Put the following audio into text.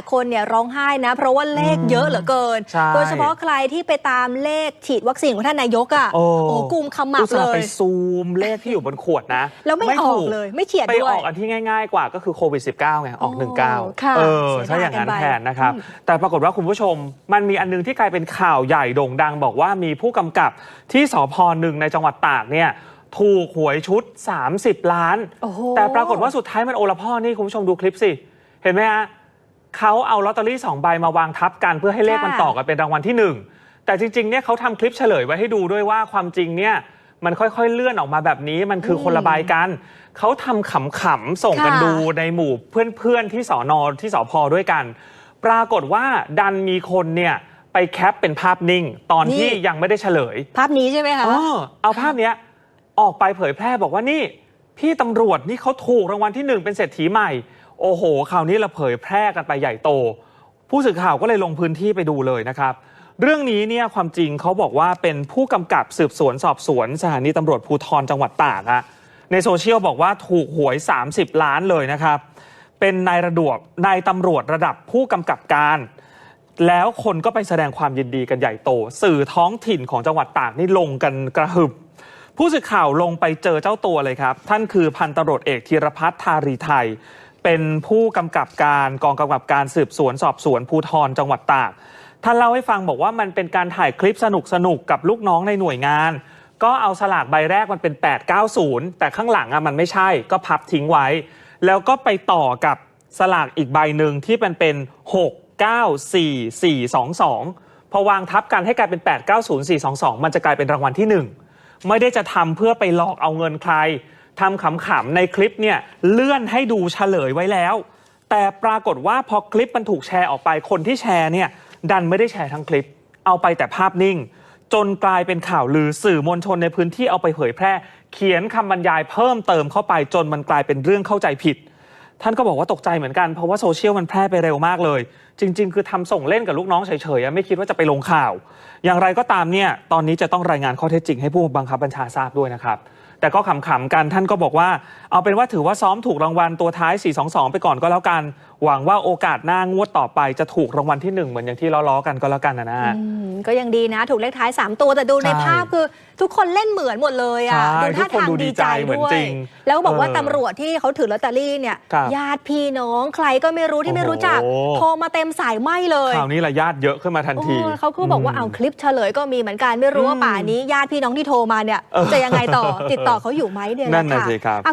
ายคนเนี่ยร้องไห้นะ เพราะว่าเลขเยอะเหลือเกิน ใช่ โดยเฉพาะใครที่ไปตามเลขฉีดวัคซีนของท่านนายกอะโอ้โอ้กุมขมับอุตส่าเลห์ไปย ซูมเลขที่อยู่บนขวดนะแล้วไม่อถูอกเลยไม่เฉียดไปด้วยออกอันที่ง่าย ๆ กว่าก็คือโควิด -19 ไงออกอ๋อ19ค่ะเออเสียดายถ้าอย่างนั้นกันไปแทนนะครับ อืม แต่ปรากฏว่าคุณผู้ชม มันมีอันนึงที่กลายเป็นข่าวใหญ่โด่งดัง บอกว่ามีผู้กำกับที่สพหนึ่งในจังหวัดตากเนี่ย ถูกหวยชุด 30 ล้าน โอ้โห แต่ปรากฏว่าสุดท้ายมันโอละพ่อนี่คุณผู้ชมดูคลิปสิ เห็นไหมฮะ เขาเอาลอตเตอรี่สองใบมาวางทับกันเพื่อให้เลขมันต่อกันเป็นรางวัลที่หนึ่งแต่จริงๆเนี่ยเขาทำคลิปเฉลยไว้ให้ดูด้วยว่าความจริงเนี่ยมันค่อยๆเลื่อนออกมาแบบนี้มันคือคนละใบกัน เขาทำขำๆส่งกันค่ะดูในหมู่เพื่อนๆที่สอนอที่สพด้วยกัน ปรากฏว่าดันมีคนเนี่ยไปแคปเป็นภาพนิ่ง ตอนที่ยังไม่ได้เฉลย ภาพนี้ใช่ไหมคะ เออเอาภาพเนี้ยออกไปเผยแพร่บอกว่านี่ พี่ตำรวจนี่เขาถูกรางวัลที่หนึ่งเป็นเศรษฐีใหม่ โอ้โหคราวนี้เราเผยแพร่กันไปใหญ่โต ผู้สื่อข่าวก็เลยลงพื้นที่ไปดูเลยนะครับ เรื่องนี้เนี่ยความจริงเขาบอกว่าเป็นผู้กำกับสืบสวนสอบสวนสถานีตำรวจภูธรจังหวัดตากอะในโซเชียลบอกว่าถูกหวย 30 ล้านเลยนะครับ เป็นนายระดวกนายตำรวจระดับผู้กำกับการ แล้วคนก็ไปแสดงความยินดีกันใหญ่โต สื่อท้องถิ่นของจังหวัดตากนี่ลงกันกระหึ่มผู้สื่อข่าวลงไปเจอเจ้าตัวเลยครับ ท่านคือพันตำรวจเอกธีรพัฒน์ทารีไทย เป็นผู้กำกับการกองกำกับการสืบสวนสอบสวนภูธรจังหวัดตากท่านเล่าให้ฟังบอกว่ามันเป็นการถ่ายคลิปสนุกสนุกกับลูกน้องในหน่วยงาน ก็เอาสลากใบแรกมันเป็น 890 แต่ข้างหลังอะมันไม่ใช่ก็พับทิ้งไว้ แล้วก็ไปต่อกับสลากอีกใบหนึ่งที่เป็นเป็น 694422 พอวางทับกันให้กลายเป็น 890422 มันจะกลายเป็นรางวัลที่ 1 ไม่ได้จะทำเพื่อไปหลอกเอาเงินใคร ทำขำๆในคลิปเนี่ยเลื่อนให้ดูเฉลยไว้แล้ว แต่ปรากฏว่าพอคลิปมันถูกแชร์ออกไปคนที่แชร์เนี่ยดันไม่ได้แชร์ทั้งคลิป เอาไปแต่ภาพนิ่ง จนกลายเป็นข่าวลือสื่อมวลชนในพื้นที่เอาไปเผยแพร่ เขียนคำบรรยายเพิ่มเติมเข้าไปจนมันกลายเป็นเรื่องเข้าใจผิด ท่านก็บอกว่าตกใจเหมือนกันเพราะว่าโซเชียลมันแพร่ไปเร็วมากเลย จริง ๆ คือทำส่งเล่นกับลูกน้องเฉยๆไม่คิดว่าจะไปลงข่าว อย่างไรก็ตามเนี่ยตอนนี้จะต้องรายงานข้อเท็จจริงให้ผู้บังคับบัญชาทราบด้วยนะครับ แต่ก็ขำๆกันท่านก็บอกว่า เอาเป็นว่าถือว่าซ้อมถูกรางวัลตัวท้าย 422 ไปก่อนก็แล้วกัน หวังว่าโอกาสหน้างวดต่อไปจะถูกรางวัลที่หนึ่งเหมือนอย่างที่ล้อๆกันก็แล้วกันนะนะ อืมก็ยังดีนะ ถูกเลขท้าย 3 ตัวแต่ดูในใช่ภาพคือทุกคนเล่นเหมือนหมดเลยอะใช่ดูท่าทุกคนทางดูดีดีใจใจเหมือนด้วย จริงแล้วก็บอกว่าเออตำรวจที่เขาถือลอตเตอรี่เนี่ยครับญาติพี่น้องใครก็ไม่รู้ที่ไม่รู้จักโอ้โห โทรมาเต็มสายไหมเลยข่าวนี้ละญาติเยอะขึ้นมาทันที โอ้เขาก็บอกว่าเอาคลิปเฉลยก็มีเหมือนกันไม่รู้ว่าอืมป่านนี้ญาติพี่น้องที่โทรมาเนี่ย เออจะยังไงต่อติดต่อเขาอยู่ไหมเนี่ยนั่นน่ะค่สิครับ อะ